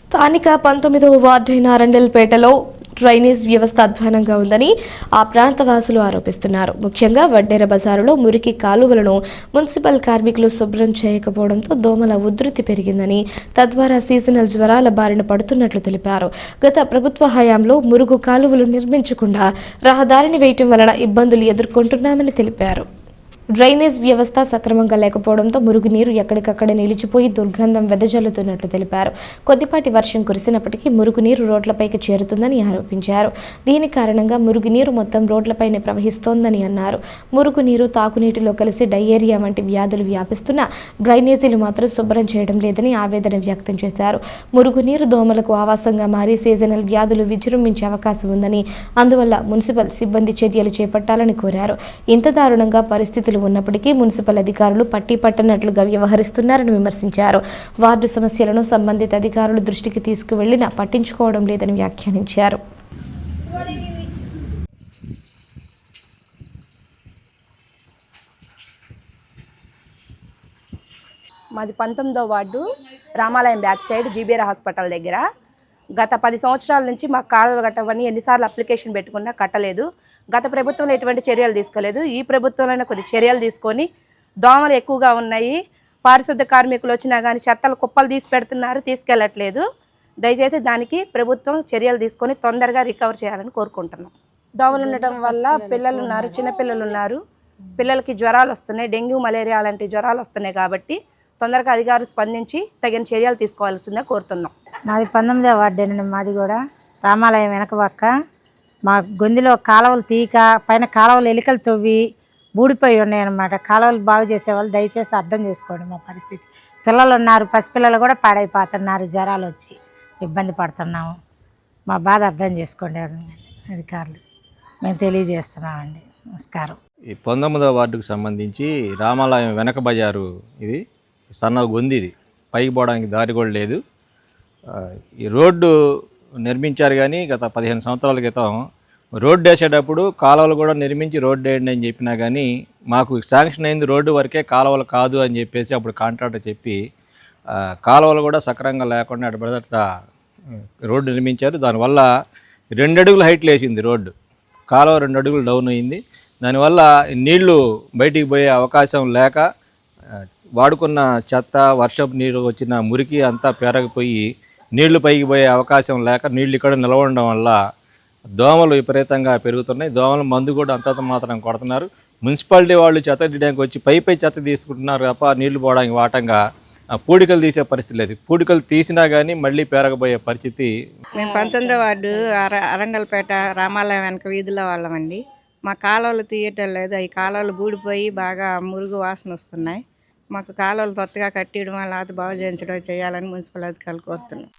స్థానిక పంతొమ్మిదవ వార్డైన అరండల్పేటలో డ్రైనేజ్ వ్యవస్థ అధ్వానంగా ఉందని ఆ ప్రాంత వాసులు ఆరోపిస్తున్నారు. ముఖ్యంగా వడ్డేర బజారులో మురికి కాలువలను మున్సిపల్ కార్మికులు శుభ్రం చేయకపోవడంతో దోమల ఉధృతి పెరిగిందని తద్వారా సీజనల్ జ్వరాల బారిన పడుతున్నట్లు తెలిపారు. గత ప్రభుత్వ హయాంలో మురుగు కాలువలు నిర్మించకుండా రహదారిని వేయటం వలన ఇబ్బందులు ఎదుర్కొంటున్నామని తెలిపారు. డ్రైనేజ్ వ్యవస్థ సక్రమంగా లేకపోవడంతో మురుగునీరు ఎక్కడికక్కడ నిలిచిపోయి దుర్గంధం వెదజల్లుతున్నట్లు తెలిపారు. కొద్దిపాటి వర్షం కురిసినప్పటికీ మురుగునీరు రోడ్లపైకి చేరుతుందని ఆరోపించారు. దీని కారణంగా మురుగునీరు మొత్తం రోడ్లపైనే ప్రవహిస్తోందని అన్నారు. మురుగునీరు తాగునీటిలో కలిసి డయేరియా వంటి వ్యాధులు వ్యాపిస్తున్నా డ్రైనేజీలు మాత్రం శుభ్రం చేయడం లేదని ఆవేదన వ్యక్తం చేశారు. మురుగునీరు దోమలకు ఆవాసంగా మారి సీజనల్ వ్యాధులు విజృంభించే అవకాశం ఉందని అందువల్ల మున్సిపల్ సిబ్బంది చర్యలు చేపట్టాలని కోరారు. ఇంత దారుణంగా పరిస్థితులు ఉన్నప్పటికీ మున్సిపల్ అధికారులు పట్టి పట్టనట్లుగా వ్యవహరిస్తున్నారని విమర్శించారు. వార్డు సమస్యలను సంబంధిత అధికారులు దృష్టికి తీసుకువెళ్ళినా పట్టించుకోవడం లేదని వ్యాఖ్యానించారు. మాది పంతొమ్మిదో వార్డు రామాలయం బ్యాక్ సైడ్ జీబీఆర్ హాస్పిటల్ దగ్గర. గత పది సంవత్సరాల నుంచి మాకు కాలువలు కట్టవని ఎన్నిసార్లు అప్లికేషన్ పెట్టుకున్నా కట్టలేదు. గత ప్రభుత్వంలో ఎటువంటి చర్యలు తీసుకోలేదు. ఈ ప్రభుత్వంలోనే కొద్ది చర్యలు తీసుకొని దోమలు ఎక్కువగా ఉన్నాయి. పారిశుద్ధ కార్మికులు వచ్చినా కానీ చెత్తలు కుప్పలు తీసి పెడుతున్నారు తీసుకెళ్ళట్లేదు దయచేసి దానికి ప్రభుత్వం చర్యలు తీసుకొని తొందరగా రికవర్ చేయాలని కోరుకుంటున్నాం. దోమలు ఉండటం వల్ల పిల్లలు ఉన్నారు చిన్నపిల్లలు ఉన్నారు. పిల్లలకి జ్వరాలు వస్తున్నాయి. డెంగ్యూ మలేరియా లాంటి జ్వరాలు వస్తున్నాయి కాబట్టి తొందరగా అధికారులు స్పందించి తగిన చర్యలు తీసుకోవాల్సిందే కోరుతున్నాం. మాది పంతొమ్మిదో వార్డేనండి మాది కూడా. రామాలయం వెనక పక్క. మా గొంతులో కాలువలు తీక పైన కాలువలు ఎలికలు తవ్వి బూడిపోయి ఉన్నాయన్నమాట. కాలువలు బాగు చేసేవాళ్ళు దయచేసి అర్థం చేసుకోండి మా పరిస్థితి. పిల్లలు ఉన్నారు పసిపిల్లలు కూడా పాడైపోతున్నారు జ్వరాలు వచ్చి ఇబ్బంది పడుతున్నాము. మా బాధ అర్థం చేసుకోండి అధికారులు. మేము తెలియజేస్తున్నామండి. నమస్కారం. ఈ పంతొమ్మిదవ వార్డుకు సంబంధించి రామాలయం వెనక బజారు ఇది. సన్న గొంది ఇది. పైకి పోవడానికి దారి కూడా లేదు. ఈ రోడ్డు నిర్మించారు కానీ గత పదిహేను సంవత్సరాల క్రితం రోడ్డు వేసేటప్పుడు కాలువలు కూడా నిర్మించి రోడ్డు వేయండి అని చెప్పినా కానీ మాకు శాంక్షన్ అయింది రోడ్డు వరకే కాలువలు కాదు అని చెప్పేసి అప్పుడు కాంట్రాక్టర్ చెప్పి కాలువలు కూడా సక్రమంగా లేకుండా అడబడదట రోడ్డు నిర్మించారు. దానివల్ల రెండు అడుగులు హైట్ లేచింది రోడ్డు. కాలువ రెండు అడుగులు డౌన్ అయింది. దానివల్ల నీళ్ళు బయటికి పోయే అవకాశం లేక వాడుకున్న చెత్త వర్షపు నీరు వచ్చిన మురికి అంతా పెరగిపోయి నీళ్ళు పైకి పోయే అవకాశం లేక నీళ్ళు ఇక్కడ నిలవడం వల్ల దోమలు విపరీతంగా పెరుగుతున్నాయి. దోమలు మందు కూడా అంతంత మాత్రం కొడుతున్నారు. మున్సిపాలిటీ వాళ్ళు చెత్త తీయడానికి వచ్చి పై పై చెత్త తీసుకుంటున్నారు తప్ప నీళ్ళు పోవడానికి వాటంగా పూడికలు తీసే పరిస్థితి లేదు. పూడికలు తీసినా కానీ మళ్ళీ పెరగబోయే పరిస్థితి మేము పంతొమ్మిదో వార్డు అర అరండలపేట రామాలయం వెనక వీధిలో వాళ్ళమండి. మా కాలువలు తీయటం లేదు. అవి కాలువలు బూడిపోయి బాగా మురుగు వాసన వస్తున్నాయి. మాకు కాలువలు కొత్తగా కట్టేయడం లేకపోతే బాగు చేయించడం చేయాలని మున్సిపల్ అధికారులు కోరుతున్నాం.